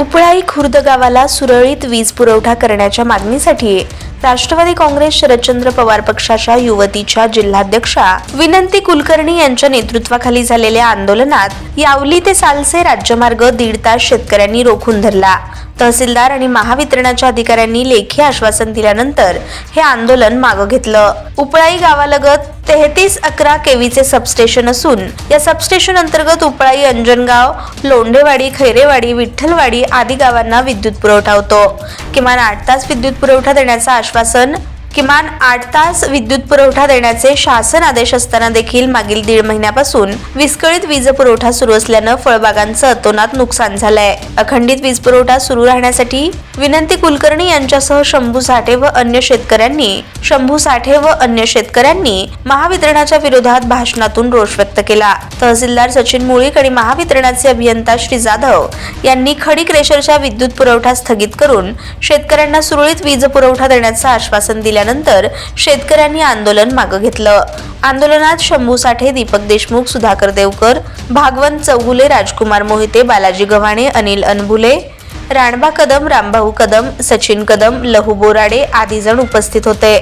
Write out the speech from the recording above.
उपळाई खुर्द गावाला सुरळीत वीज पुरवठा करण्याच्या मागणीसाठी राष्ट्रवादी काँग्रेस शरदचंद्र पवार पक्षाच्या युवतीच्या जिल्हाध्यक्षा विनंती कुलकर्णी यांच्या नेतृत्वाखाली झालेल्या आंदोलनात यावली ते सालसे राज्यमार्ग दीड तास शेतकऱ्यांनी रोखून धरला. तहसीलदार आणि महावितरणाच्या अधिकाऱ्यांनी लेखी आश्वासन दिल्यानंतर हे आंदोलन मागं घेतलं. उपळाई गावालगत तेहतीस अकरा केवीचे सबस्टेशन असून या सबस्टेशन अंतर्गत उपळाई अंजनगाव लोंढेवाडी खैरेवाडी विठ्ठलवाडी आदी गावांना विद्युत पुरवठा होतो. किमान आठ तास विद्युत पुरवठा देण्याचं आश्वासन किमान आठ तास विद्युत पुरवठा देण्याचे शासन आदेश असताना देखील मागील दीड महिन्यापासून विस्कळीत वीज पुरवठा सुरू असल्यानं फळबागांचं अतोनात नुकसान झालंय. अखंडित वीज पुरवठा सुरू राहण्यासाठी विनंती कुलकर्णी यांच्यासह शंभू साठे व अन्य शेतकऱ्यांनी शंभू साठे व अन्य शेतकऱ्यांनी महावितरणाच्या विरोधात भाषणातून रोष व्यक्त केला. तहसीलदार सचिन मुळीक आणि महावितरणाचे अभियंता श्री जाधव यांनी खडी क्रेशरच्या विद्युत पुरवठा स्थगित करून शेतकऱ्यांना सुरळीत वीज पुरवठा देण्याचं आश्वासन दिल्यानंतर शेतकऱ्यांनी आंदोलन मागं घेतलं. आंदोलनात शंभू साठे दीपक देशमुख सुधाकर देवकर भागवंत चौगुले राजकुमार मोहिते बालाजी गव्हाणे अनिल अनबुले राणबा कदम रामभाऊ कदम सचिन कदम लहू बोराडे आदी जण उपस्थित होते.